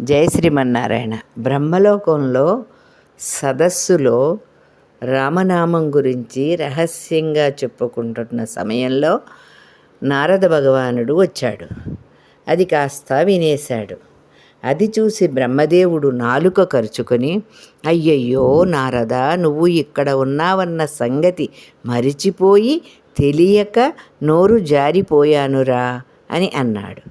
జయ శ్రీమన్నారాయణ. బ్రహ్మలోకంలో సదస్సులో రామనామం గురించి రహస్యంగా చెప్పుకుంటున్న సమయంలో నారద భగవానుడు వచ్చాడు. అది కాస్త వినేశాడు. అది చూసి బ్రహ్మదేవుడు నాలుక ఖర్చుకొని అయ్యయ్యో నారద నువ్వు ఇక్కడ ఉన్నావన్న సంగతి మరిచిపోయి తెలియక నోరు జారిపోయానురా అని అన్నాడు.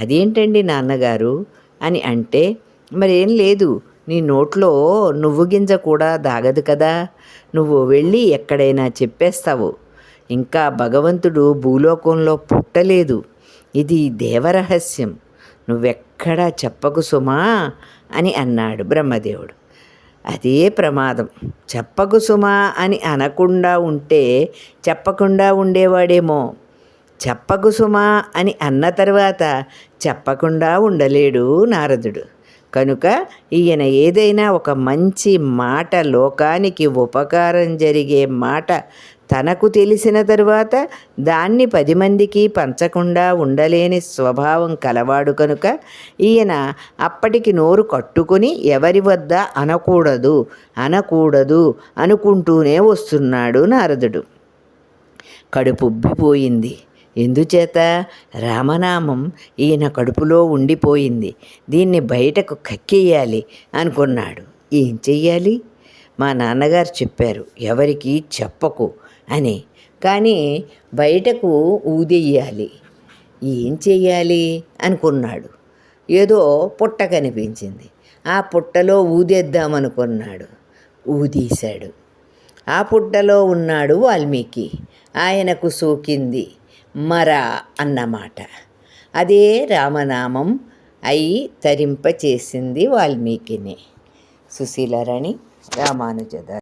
అదేంటండి నాన్నగారు? అని అంటే మరేం లేదు నీ నోట్లో నువ్వు గింజ కూడా దాగదు కదా. నువ్వు వెళ్ళి ఎక్కడైనా చెప్పేస్తావు. ఇంకా భగవంతుడు భూలోకంలో పుట్టలేదు. ఇది దేవరహస్యం. నువ్వెక్కడా చెప్పకు సుమా అని అన్నాడు బ్రహ్మదేవుడు. అదే ప్రమాదం. చెప్పకు సుమా అని అనకుండా ఉంటే చెప్పకుండా ఉండేవాడేమో. చెప్పకు సుమా అని అన్న తర్వాత చెప్పకుండా ఉండలేడు నారదుడు. కనుక ఈయన ఏదైనా ఒక మంచి మాట లోకానికి ఉపకారం జరిగే మాట తనకు తెలిసిన తరువాత దాన్ని పది మందికి పంచకుండా ఉండలేని స్వభావం కలవాడు కనుక ఈయన అప్పటికి నోరు కట్టుకుని ఎవరి వద్ద అనకూడదు అనకూడదు అనుకుంటూనే వస్తున్నాడు నారదుడు. కడుపుబ్బిపోయింది ఎందుచేత? రామనామం ఈయన కడుపులో ఉండిపోయింది. దీన్ని బయటకు కక్కేయాలి అనుకున్నాడు. ఏం చెయ్యాలి? మా నాన్నగారు చెప్పారు ఎవరికి చెప్పకు అని. కానీ బయటకు ఊదెయ్యాలి ఏం చెయ్యాలి? అనుకున్నాడు. ఏదో పుట్ట కనిపించింది. ఆ పుట్టలో ఊదేద్దామనుకున్నాడు. ఊదీశాడు. ఆ పుట్టలో ఉన్నాడు వాల్మీకి. ఆయనకు సోకింది. మర అన్నమాట. అదే రామనామం అయి తరింపచేసింది వాల్మీకిని. సుశీలరణి రామానుజద